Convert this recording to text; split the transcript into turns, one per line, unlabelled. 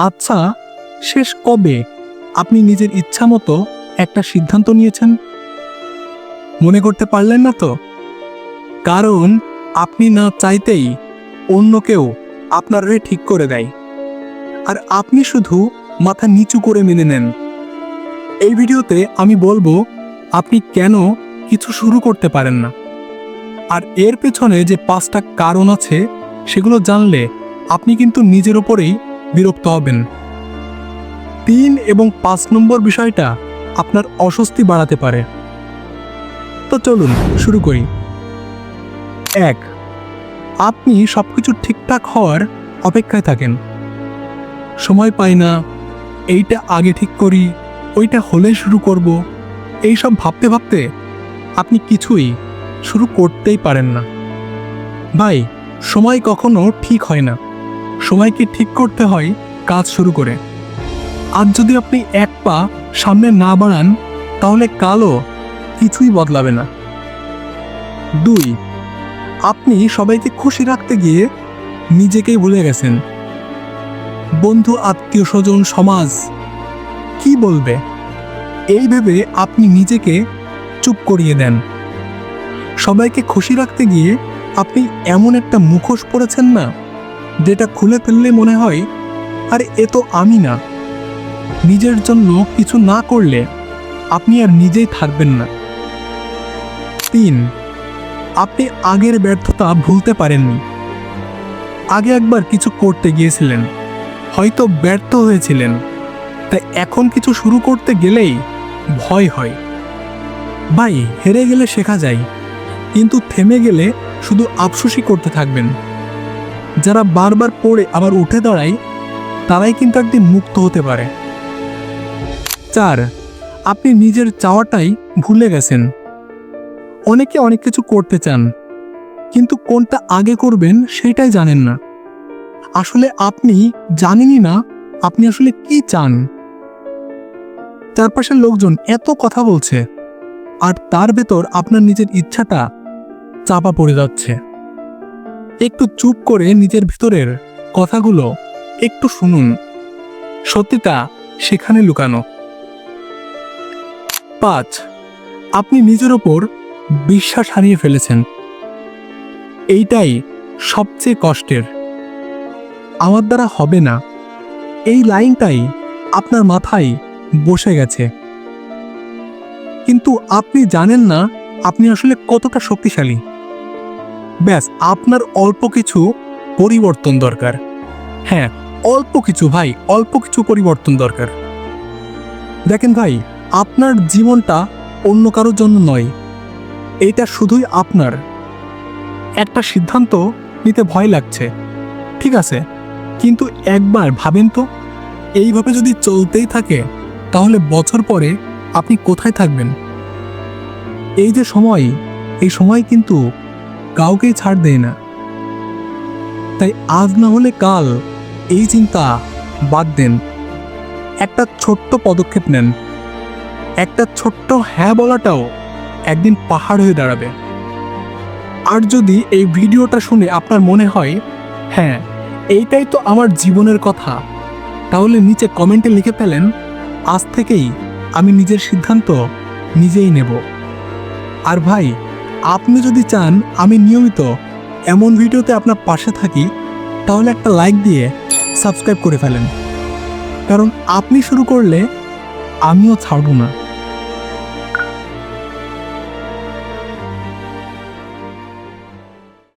আচ্ছা শেষ কবে? আপনি নিজের ইচ্ছা মতো একটা সিদ্ধান্ত নিয়েছেন? মনে করতে পারলেন না তো? কারণ আপনি না চাইতেই অন্য কেউ আপনার ঠিক করে দেয়। আর আপনি শুধু মাথা নিচু করে মেনে নেন। এই ভিডিওতে আমি বলব, আপনি কেন কিছু শুরু করতে পারেন না? আর এর পেছনে যে পাঁচটা কারণ আছে, সেগুলো জানলে আপনি কিন্তু নিজের ওপরেই বিরক্ত হবেন। তিন এবং পাঁচ নম্বর বিষয়টা আপনার অস্বস্তি বাড়াতে পারে। তো চলুন, শুরু করি। এক, আপনি সব কিছু ঠিকঠাক হওয়ার অপেক্ষায় থাকেন। সময় পাই না, এইটা আগে ঠিক করি, ওইটা হলে শুরু করব। এই সব ভাবতে ভাবতে আপনি কিছুই শুরু করতেই পারেন না। ভাই, সময় কখনো ঠিক হয় না। সময়কে ঠিক করতে হয়, কাজ শুরু করে। আজ যদি আপনি এক পা সামনে না বাড়ান, তাহলে কালও কিছুই বদলাবে না। দুই, আপনি সবাইকে খুশি রাখতে গিয়ে নিজেকেই ভুলে গেছেন। বন্ধু, আত্মীয় স্বজন, সমাজ, কি বলবে? এই ভেবে আপনি নিজেকে চুপ করিয়ে দেন। সবাইকে খুশি রাখতে গিয়ে আপনি এমন একটা মুখোশ পরেছেন না? যেটা খুলে ফেললে মনে হয়, আরে, এ তো আমি না। নিজের জন্য কিছু না করলে আপনি আর নিজেই থাকবেন না। তিন, আপনি আগের ব্যর্থতা ভুলতে পারেননি। আগে একবার কিছু করতে গিয়েছিলেন, হয়তো ব্যর্থ হয়েছিলেন। তাই এখন কিছু শুরু করতে গেলেই ভয় হয়। ভাই, হেরে গেলে শেখা যায়, কিন্তু থেমে গেলে শুধু আফসোসই করতে থাকবেন। যারা বারবার পড়ে আবার উঠে দাঁড়ায়, তারাই কিন্তু একদিন মুক্ত হতে পারে। চার, আপনি নিজের চাওয়াটাই ভুলে গেছেন। অনেকে অনেক কিছু করতে চান, কিন্তু কোনটা আগে করবেন সেটাই জানেন না। আসলে আপনি জানেনই না আপনি আসলে কি চান। চারপাশের লোকজন এত কথা বলছে, আর তার ভেতর আপনার নিজের ইচ্ছাটা চাপা পড়ে যাচ্ছে। একটু চুপ করে নিজের ভিতরের কথাগুলো একটু শুনুন। সত্যিটা সেখানে লুকানো। পাঁচ, আপনি নিজের ওপর বিশ্বাস হারিয়ে ফেলেছেন। এইটাই সবচেয়ে কষ্টের। আমার দ্বারা হবে না। এই লাইনটাই আপনার মাথায় বসে গেছে। কিন্তু আপনি জানেন না আপনি আসলে কতটা শক্তিশালী। ব্যাস, আপনার অল্প কিছু পরিবর্তন দরকার। হ্যাঁ অল্প কিছু ভাই, অল্প কিছু পরিবর্তন দরকার। দেখেন ভাই, আপনার জীবনটা অন্য কারোর জন্য নয়। এটা শুধুই আপনার। একটা সিদ্ধান্ত নিতে ভয় লাগছে, ঠিক আছে? কিন্তু একবার ভাবেন তো, এইভাবে যদি চলতেই থাকে, তাহলে বছর পরে আপনি কোথায় থাকবেন? এই যে সময়, এই সময় কিন্তু কাউকেই ছাড় দেয় না। তাই আজ না হলে কাল এই চিন্তা বাদ দেন। একটা ছোট্ট পদক্ষেপ নেন। একটা ছোট্ট হ্যাঁ বলাটাও একদিন পাহাড় হয়ে দাঁড়াবে। আর যদি এই ভিডিওটা শুনে আপনার মনে হয় হ্যাঁ এইটাই তো আমার জীবনের কথা, তাহলে নিচে কমেন্টে লিখে ফেলেন, আজ থেকেই আমি নিজের সিদ্ধান্ত নিজেই নেব। আর ভাই আপনি যদি চান আমি নিয়মিত এমন ভিডিওতে আপনার পাশে থাকি, তাহলে একটা লাইক দিয়ে সাবস্ক্রাইব করে ফেলেন। কারণ আপনি শুরু করলে আমিও ছাড়ব না।